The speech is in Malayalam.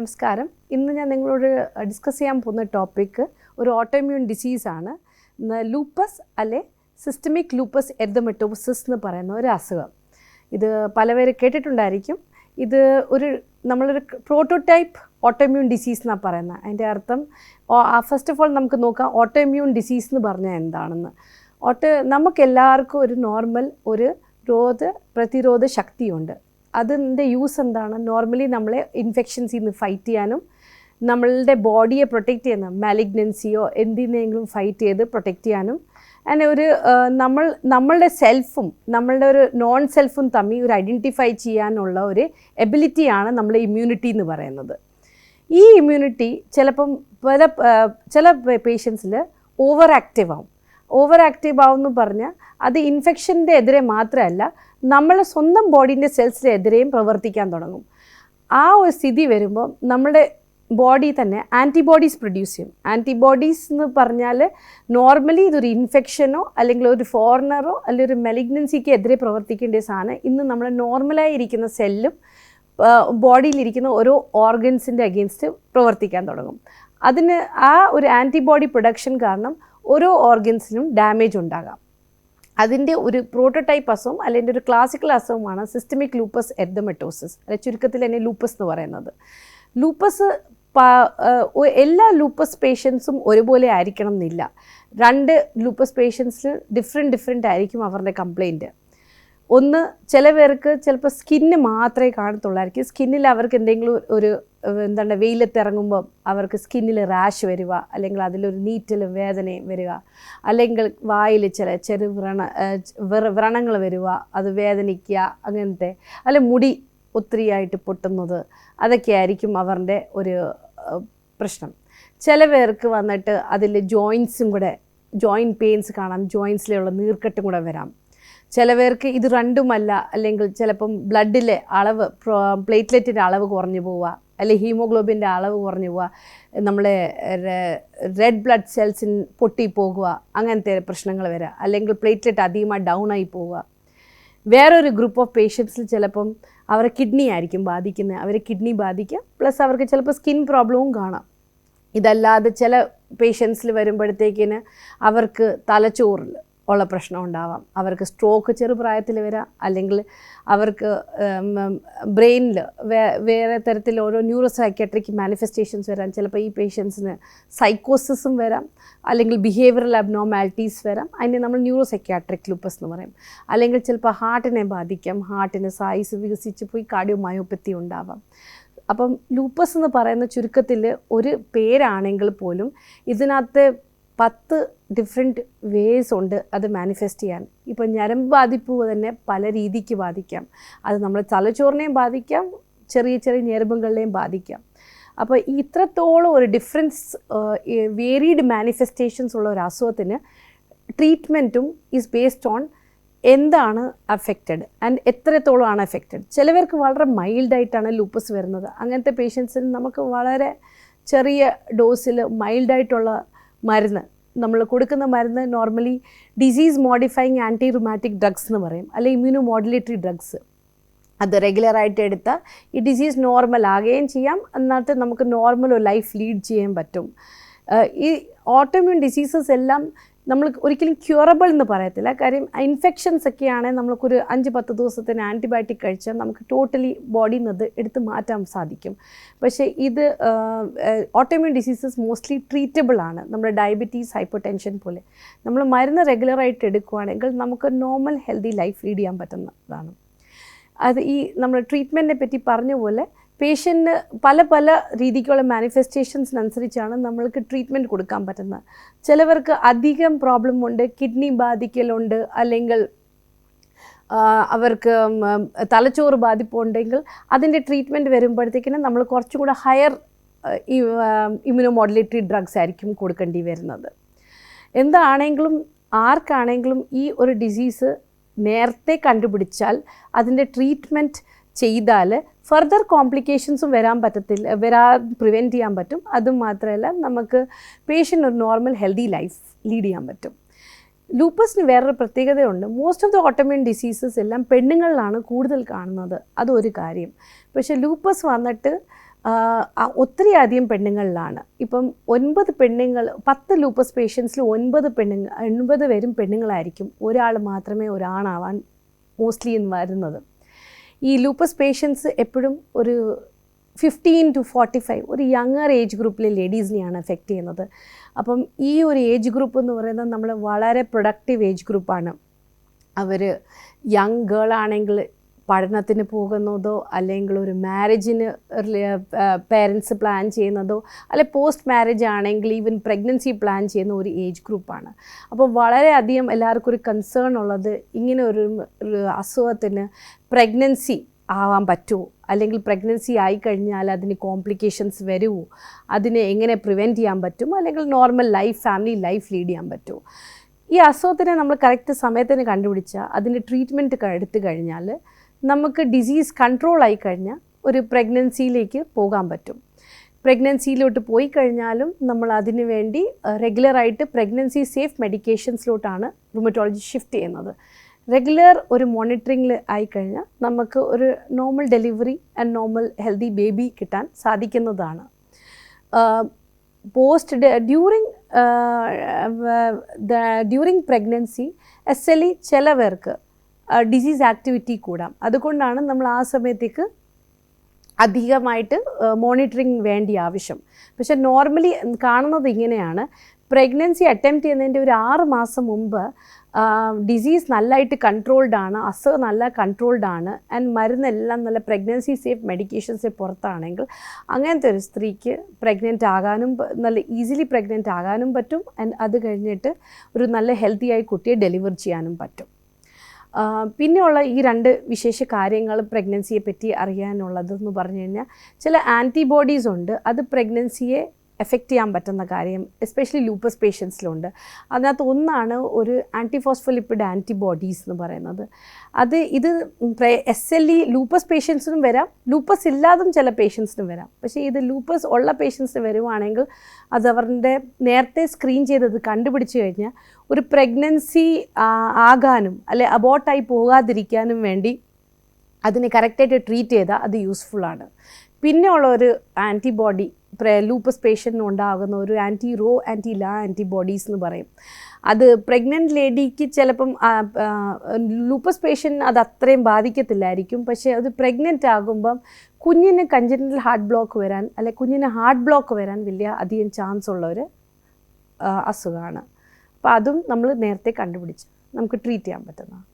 നമസ്കാരം. ഇന്ന് ഞാൻ നിങ്ങളോട് ഡിസ്കസ് ചെയ്യാൻ പോകുന്ന ടോപ്പിക്ക് ഒരു ഓട്ടോമ്യൂൺ ഡിസീസാണ് ലൂപ്പസ് അല്ലെ സിസ്റ്റമിക് ലൂപ്പസ് എർദമെറ്റോസിസ് എന്ന് പറയുന്ന ഒരു അസുഖം. ഇത് പലവരെ കേട്ടിട്ടുണ്ടായിരിക്കും. ഇത് ഒരു നമ്മളൊരു പ്രോട്ടോടൈപ്പ് ഓട്ടോമ്യൂൺ ഡിസീസ് എന്നാണ് പറയുന്നത് അതിന്റെ അർത്ഥം ഫസ്റ്റ് ഓഫ് ഓൾ നമുക്ക് നോക്കാം ഓട്ടോമ്യൂൺ ഡിസീസ് എന്ന് പറഞ്ഞാൽ എന്താണെന്ന്. ഓട്ടോ നമുക്ക് എല്ലാവർക്കും ഒരു നോർമൽ ഒരു രോഗ പ്രതിരോധ ശക്തിയുണ്ട്. അതിന്റെ യൂസ് എന്താണ്? നോർമലി നമ്മളെ ഇൻഫെക്ഷൻസിൽ നിന്ന് ഫൈറ്റ് ചെയ്യാനും നമ്മളുടെ ബോഡിയെ പ്രൊട്ടക്റ്റ് ചെയ്യാനും മാലിഗ്നൻസിയോ എന്തിനെങ്കിലും ഫൈറ്റ് ചെയ്ത് പ്രൊട്ടക്റ്റ് ചെയ്യാനും ആൻഡ് ഒരു നമ്മൾ നമ്മളുടെ സെൽഫും നമ്മളുടെ ഒരു നോൺ സെൽഫും തമ്മിൽ ഒരു ഐഡന്റിഫൈ ചെയ്യാനുള്ള ഒരു എബിലിറ്റിയാണ് നമ്മുടെ ഇമ്മ്യൂണിറ്റി എന്ന് പറയുന്നത്. ഈ ഇമ്മ്യൂണിറ്റി ചിലപ്പം പല ചില പേഷ്യൻസിൽ ഓവർ ആക്റ്റീവ് ആവും. ഓവർ ആക്റ്റീവ് ആവും എന്ന് പറഞ്ഞാൽ അത് ഇൻഫെക്ഷന്റെ എതിരെ മാത്രമല്ല നമ്മളെ സ്വന്തം ബോഡീന്റെ സെൽസിന്റെ എതിരെയും പ്രവർത്തിക്കാൻ തുടങ്ങും. ആ ഒരു സ്ഥിതി വരുമ്പോൾ നമ്മുടെ ബോഡി തന്നെ ആന്റിബോഡീസ് പ്രൊഡ്യൂസ് ചെയ്യും. ആന്റിബോഡീസ് എന്ന് പറഞ്ഞാൽ നോർമലി ഇതൊരു ഇൻഫെക്ഷനോ അല്ലെങ്കിൽ ഒരു ഫോറിനറോ അല്ലെങ്കിൽ ഒരു മെലിഗ്നൻസിക്ക് എതിരെ പ്രവർത്തിക്കേണ്ട സാധനം. ഇന്ന് നമ്മൾ നോർമലായി ഇരിക്കുന്ന സെല്ലും ബോഡിയിലിരിക്കുന്ന ഓരോ ഓർഗൻസിന്റെ അഗെയിൻസ്റ്റ് പ്രവർത്തിക്കാൻ തുടങ്ങും. അതിന് ആ ഒരു ആന്റിബോഡി പ്രൊഡക്ഷൻ കാരണം ഓരോ ഓർഗൻസിനും ഡാമേജ് ഉണ്ടാകാം. അതിന്റെ ഒരു പ്രോട്ടോടൈപ്പ് അസുഖം അല്ലെങ്കിൽ ഒരു ക്ലാസിക്കൽ അസുഖമാണ് സിസ്റ്റമിക് ലൂപ്പസ് എർദമെറ്റോസിസ് അല്ലെ ചുരുക്കത്തിൽ തന്നെ ലൂപ്പസ് എന്ന് പറയുന്നത്. ലൂപ്പസ് എല്ലാ ലൂപ്പസ് പേഷ്യൻസും ഒരുപോലെ ആയിരിക്കണം എന്നില്ല. രണ്ട് ലൂപ്പസ് പേഷ്യൻസിൽ ഡിഫറെന്റ് ഡിഫറെന്റ് ആയിരിക്കും അവരുടെ കംപ്ലൈന്റ്. ഒന്ന് ചില പേർക്ക് ചിലപ്പോൾ സ്കിന്ന് മാത്രമേ കാണത്തുള്ളായിരിക്കും. സ്കിന്നിൽ അവർക്ക് എന്തെങ്കിലും ഒരു എന്താണ് വെയിലത്ത് ഇറങ്ങുമ്പോൾ അവർക്ക് സ്കിന്നിൽ റാഷ് വരിക അല്ലെങ്കിൽ അതിലൊരു നീറ്റലും വേദനയും വരിക അല്ലെങ്കിൽ വായിൽ ചില ചെറു വ്രണ വ്രണങ്ങൾ വരിക അത് വേദനിക്കുക അങ്ങനത്തെ അല്ലെ മുടി ഒത്തിരിയായിട്ട് പൊട്ടുന്നത് അതൊക്കെ ആയിരിക്കും അവരുടെ ഒരു പ്രശ്നം. ചില പേർക്ക് വന്നിട്ട് അതിൽ ജോയിൻസും കൂടെ ജോയിന്റ് പെയിൻസ് കാണാം ജോയിൻസിലുള്ള നീർക്കെട്ടും കൂടെ വരാം. ചിലവർക്ക് ഇത് രണ്ടുമല്ല അല്ലെങ്കിൽ ചിലപ്പം ബ്ലഡിലെ അളവ് പ്ലേറ്റ്ലെറ്റിന്റെ അളവ് കുറഞ്ഞു പോവുക അല്ലെങ്കിൽ ഹീമോഗ്ലോബിന്റെ അളവ് കുറഞ്ഞു പോവുക നമ്മളെ റെഡ് ബ്ലഡ് സെൽസിൻ പൊട്ടിപ്പോകുക അങ്ങനത്തെ പ്രശ്നങ്ങൾ വരിക അല്ലെങ്കിൽ പ്ലേറ്റ്ലെറ്റ് അധികമായി ഡൗൺ ആയി പോവുക. വേറൊരു ഗ്രൂപ്പ് ഓഫ് പേഷ്യൻസിൽ ചിലപ്പം അവരെ കിഡ്നി ആയിരിക്കും ബാധിക്കുന്നത്. അവരെ കിഡ്നി ബാധിക്കുക പ്ലസ് അവർക്ക് ചിലപ്പോൾ സ്കിൻ പ്രോബ്ലവും കാണാം. ഇതല്ലാതെ ചില പേഷ്യൻസിൽ വരുമ്പോഴത്തേക്കിന് അവർക്ക് തലച്ചോറിൽ ഉള്ള പ്രശ്നം ഉണ്ടാവാം. അവർക്ക് സ്ട്രോക്ക് ചെറുപ്രായത്തിൽ വരാം. അല്ലെങ്കിൽ അവർക്ക് ബ്രെയിനിൽ വേ വേറെ തരത്തിൽ ഓരോ ന്യൂറോ സൈക്കാട്രിക് മാനിഫെസ്റ്റേഷൻസ് വരാം. ചിലപ്പോൾ ഈ പേഷ്യൻസിന് സൈക്കോസിസും വരാം. അല്ലെങ്കിൽ ബിഹേവിയറൽ അബ്നോമാലിറ്റീസ് വരാം. അതിനെ നമ്മൾ ന്യൂറോ സൈക്കാട്രിക് ലൂപ്പസ് എന്ന് പറയും. അല്ലെങ്കിൽ ചിലപ്പോൾ ഹാർട്ടിനെ ബാധിക്കാം. ഹാർട്ടിന് സൈസ് വികസിച്ച് പോയി കാർഡിയോ മയോപ്പത്തി ഉണ്ടാവാം. അപ്പം ലൂപ്പസ് എന്ന് പറയുന്ന ചുരുക്കത്തിൽ ഒരു പേരാണെങ്കിൽ പോലും ഇതിനകത്ത് പത്ത് ഡിഫറെന്റ് വേസ് ഉണ്ട് അത് മാനിഫെസ്റ്റ് ചെയ്യാൻ. ഇപ്പോൾ ഞരമ്പ് ബാധിപ്പ് തന്നെ പല രീതിക്ക് ബാധിക്കാം. അത് നമ്മൾ തലച്ചോറിനെയും ബാധിക്കാം ചെറിയ ചെറിയ ഞരമ്പുകളിലെയും ബാധിക്കാം. അപ്പോൾ ഇത്രത്തോളം ഒരു ഡിഫറൻസ് വേരീഡ് മാനിഫെസ്റ്റേഷൻസ് ഉള്ള ഒരു അസുഖത്തിന് ട്രീറ്റ്മെന്റും ഈസ് ബേസ്ഡ് ഓൺ എന്താണ് അഫക്റ്റഡ് ആൻഡ് എത്രത്തോളം ആണ് അഫക്റ്റഡ് ചിലവർക്ക് വളരെ മൈൽഡായിട്ടാണ് ലൂപ്പസ് വരുന്നത്. അങ്ങനത്തെ പേഷ്യൻസിന് നമുക്ക് വളരെ ചെറിയ ഡോസിൽ മൈൽഡായിട്ടുള്ള മരുന്ന് നമ്മൾ കൊടുക്കുന്ന മരുന്ന് normally disease modifying anti rheumatic drugs എന്ന് പറയും അല്ലെങ്കിൽ ഇമ്മ്യൂണോ മോഡുലേറ്ററി ഡ്രഗ്സ് അത് റെഗുലറായിട്ട് എടുത്താൽ ഈ ഡിസീസ് നോർമൽ ആകുകയും ചെയ്യാം. എന്നിട്ട് നമുക്ക് നോർമൽ ലൈഫ് ലീഡ് ചെയ്യാൻ പറ്റും. ഈ ഓട്ടോമ്യൂൺ ഡിസീസസ് എല്ലാം നമ്മൾ ഒരിക്കലും ക്യൂറബിൾ എന്ന് പറയത്തില്ല. കാര്യം ഇൻഫെക്ഷൻസ് ഒക്കെയാണെങ്കിൽ നമുക്കൊരു അഞ്ച് പത്ത് ദിവസത്തിന് ആന്റിബയോട്ടിക് കഴിച്ചാൽ നമുക്ക് ടോട്ടലി ബോഡി നിന്ന് എടുത്ത് മാറ്റാൻ സാധിക്കും. പക്ഷേ ഇത് ഓട്ടോമ്യൂൺ ഡിസീസസ് മോസ്റ്റ്ലി ട്രീറ്റബിൾ ആണ്. നമ്മുടെ ഡയബറ്റീസ് ഹൈപ്പർ ടെൻഷൻ പോലെ. നമ്മൾ മരുന്ന് റെഗുലറായിട്ട് എടുക്കുകയാണെങ്കിൽ നമുക്ക് നോർമൽ ഹെൽത്തി ലൈഫ് ലീഡ് ചെയ്യാൻ പറ്റുന്നതാണ്. അത് ഈ നമ്മൾ ട്രീറ്റ്മെന്റിനെ പറ്റി പറഞ്ഞ പോലെ പേഷ്യന്റിന് പല പല രീതിക്കുള്ള മാനിഫെസ്റ്റേഷൻസിനനുസരിച്ചാണ് നമ്മൾക്ക് ട്രീറ്റ്മെന്റ് കൊടുക്കാൻ പറ്റുന്നത്. ചിലവർക്ക് അധികം പ്രോബ്ലം ഉണ്ട് കിഡ്നി ബാധിക്കലുണ്ട് അല്ലെങ്കിൽ അവർക്ക് തലച്ചോറ് ബാധിപ്പുണ്ടെങ്കിൽ അതിന്റെ ട്രീറ്റ്മെന്റ് വരുമ്പോഴത്തേക്കിനും നമ്മൾ കുറച്ചും കൂടെ ഹയർ ഇമ്മ്യൂണോ മോഡുലേറ്ററി ഡ്രഗ്സ് ആയിരിക്കും കൊടുക്കേണ്ടി വരുന്നത്. എന്താണെങ്കിലും ആർക്കാണെങ്കിലും ഈ ഒരു ഡിസീസ് നേരത്തെ കണ്ടുപിടിച്ചാൽ അതിന്റെ ട്രീറ്റ്മെന്റ് ചെയ്താൽ ഫർദർ കോംപ്ലിക്കേഷൻസും വരാൻ പറ്റത്തില്ല വരാ പ്രിവെന്റ് ചെയ്യാൻ പറ്റും. അതും മാത്രമല്ല നമുക്ക് പേഷ്യന്റ് ഒരു നോർമൽ ഹെൽത്തി ലൈഫ് ലീഡ് ചെയ്യാൻ പറ്റും. ലൂപ്പസിന് വേറൊരു പ്രത്യേകതയുണ്ട്. Most of the autoimmune diseases എല്ലാം പെണ്ണുങ്ങളിലാണ് കൂടുതൽ കാണുന്നത്. അതൊരു കാര്യം. പക്ഷേ ലൂപ്പസ് വന്നിട്ട് ഒത്തിരി അധികം പെണ്ണുങ്ങളിലാണ്. ഇപ്പം ഒൻപത് പെണ്ണുങ്ങൾ പത്ത് ലൂപ്പസ് പേഷ്യൻസിൽ ഒൻപത് പെണ്ണുങ്ങൾ ഒൻപത് പേരും പെണ്ണുങ്ങളായിരിക്കും. ഒരാൾ മാത്രമേ ഒരാണാവാൻ മോസ്റ്റ്ലി വരുന്നത്. ഈ ലൂപ്പസ് പേഷ്യൻസ് എപ്പോഴും ഒരു ഫിഫ്റ്റീൻ ടു ഫോർട്ടി ഫൈവ് ഒരു യങ്ങർ ഏജ് ഗ്രൂപ്പിലെ ലേഡീസിനെയാണ് എഫക്റ്റ് ചെയ്യുന്നത്. അപ്പം ഈ ഒരു ഏജ് ഗ്രൂപ്പ് എന്ന് പറയുന്നത് നമ്മൾ വളരെ പ്രൊഡക്റ്റീവ് ഏജ് ഗ്രൂപ്പാണ് അവർ യങ് ഗേൾ ആണെങ്കിൽ പഠനത്തിന് പോകുന്നതോ അല്ലെങ്കിൽ ഒരു മാരേജിന് പേരൻസ് പ്ലാൻ ചെയ്യുന്നതോ അല്ലെ പോസ്റ്റ് മാരേജ് ആണെങ്കിൽ ഈവൻ പ്രഗ്നൻസി പ്ലാൻ ചെയ്യുന്ന ഒരു ഏജ് ഗ്രൂപ്പാണ് അപ്പോൾ വളരെയധികം എല്ലാവർക്കും ഒരു കൺസേൺ ഉള്ളത് ഇങ്ങനെ ഒരു അസുഖത്തിന് പ്രഗ്നൻസി ആവാൻ പറ്റുമോ? അല്ലെങ്കിൽ പ്രഗ്നൻസി ആയിക്കഴിഞ്ഞാൽ അതിന് കോംപ്ലിക്കേഷൻസ് വരുമോ? അതിനെ എങ്ങനെ പ്രിവെന്റ് ചെയ്യാൻ പറ്റും അല്ലെങ്കിൽ normal life family life lead ചെയ്യാൻ പറ്റുമോ? ഈ അസുഖത്തിനെ നമ്മൾ കറക്റ്റ് സമയത്തിന് കണ്ടുപിടിച്ചാൽ അതിന്റെ ട്രീറ്റ്മെന്റ് എടുത്തു കഴിഞ്ഞാൽ നമുക്ക് ഡിസീസ് കൺട്രോൾ ആയി കഴിഞ്ഞാൽ ഒരു പ്രഗ്നൻസിയിലേക്ക് പോകാൻ പറ്റും. പ്രഗ്നൻസിയിലോട്ട് പോയി കഴിഞ്ഞാലും നമ്മൾ അതിന് വേണ്ടി റെഗുലറായിട്ട് പ്രഗ്നൻസി സേഫ് മെഡിക്കേഷൻസിലോട്ടാണ് റുമറ്റോളജി ഷിഫ്റ്റ് ചെയ്യുന്നത്. റെഗുലർ ഒരു മോണിറ്ററിങ്ങിൽ ആയിക്കഴിഞ്ഞാൽ നമുക്ക് ഒരു normal delivery and normal healthy baby കിട്ടാൻ സാധിക്കുന്നതാണ്. Post during during pregnancy S L E ചില പേർക്ക് ഡിസീസ് ആക്ടിവിറ്റി കൂടാം. അതുകൊണ്ടാണ് നമ്മൾ ആ സമയത്തേക്ക് അധികമായിട്ട് മോണിറ്ററിങ് വേണ്ടി ആവശ്യം. പക്ഷെ നോർമലി കാണുന്നത് ഇങ്ങനെയാണ്. പ്രഗ്നൻസി അറ്റംപ്റ്റ് ചെയ്യുന്നതിന്റെ ഒരു ആറ് മാസം മുമ്പ് ഡിസീസ് നല്ലതായിട്ട് കൺട്രോൾഡ് ആണ് അസുഖം നല്ല കൺട്രോൾഡ് ആണ് ആൻഡ് മരുന്നെല്ലാം നല്ല പ്രഗ്നൻസി സേഫ് മെഡിക്കേഷൻസ് പുറത്താണെങ്കിൽ അങ്ങനത്തെ ഒരു സ്ത്രീക്ക് പ്രഗ്നന്റ് ആകാനും നല്ല ഈസിലി പ്രഗ്നന്റ് ആകാനും പറ്റും ആൻഡ് അത് കഴിഞ്ഞിട്ട് ഒരു നല്ല ഹെൽത്തിയായി കുട്ടിയെ ഡെലിവർ ചെയ്യാനും പറ്റും. പിന്നെയുള്ള ഈ രണ്ട് വിശേഷ കാര്യങ്ങൾ പ്രഗ്നൻസിയെ പറ്റി അറിയാനുള്ളതെന്ന് പറഞ്ഞു കഴിഞ്ഞാൽ ചില ആന്റിബോഡീസ് ഉണ്ട്. അത് പ്രഗ്നൻസിയെ എഫക്റ്റ് ചെയ്യാൻ പറ്റുന്ന കാര്യം എസ്പെഷ്യലി ലൂപ്പസ് പേഷ്യൻസിലുണ്ട് അതിനകത്ത് ഒന്നാണ് ഒരു ആന്റിഫോസ്ഫോലിപ്പിഡ് ആന്റിബോഡീസ് എന്ന് പറയുന്നത്. അത് ഇത് എസ് എൽ ഇ ലൂപ്പസ് പേഷ്യൻസിനും വരാം. ലൂപ്പസ് ഇല്ലാതും ചില പേഷ്യൻസിനും വരാം. പക്ഷേ ഇത് ലൂപ്പസ് ഉള്ള പേഷ്യൻസിന് വരുവാണെങ്കിൽ അത് അവരുടെ നേരത്തെ സ്ക്രീൻ ചെയ്തത് കണ്ടുപിടിച്ച് കഴിഞ്ഞാൽ ഒരു പ്രഗ്നൻസി ആകാനും അല്ലെ അബോട്ടായി പോകാതിരിക്കാനും വേണ്ടി അതിനെ കറക്റ്റായിട്ട് ട്രീറ്റ് ചെയ്താൽ അത് യൂസ്ഫുള്ളാണ് പിന്നെ ഉള്ള ഒരു ആന്റിബോഡി ലൂപ്പസ് പേഷ്യന്റിന് ഉണ്ടാകുന്ന ഒരു anti Ro anti La antibodies എന്ന് പറയും. അത് പ്രഗ്നന്റ് ലേഡിക്ക് ചിലപ്പം ലൂപ്പസ് പേഷ്യന്റിന് അത് അത്രയും ബാധിക്കത്തില്ലായിരിക്കും. പക്ഷേ അത് പ്രഗ്നന്റ് ആകുമ്പം കുഞ്ഞിന് കഞ്ചനൽ ഹാർട്ട് ബ്ലോക്ക് വരാൻ അല്ലെ കുഞ്ഞിന് ഹാർട്ട് ബ്ലോക്ക് വരാൻ വലിയ അധികം ചാൻസ് ഉള്ള ഒരു അസുഖമാണ് അപ്പോൾ അതും നമ്മൾ നേരത്തെ കണ്ടുപിടിച്ച്. നമുക്ക് ട്രീറ്റ് ചെയ്യാൻ പറ്റുന്നതാണ്.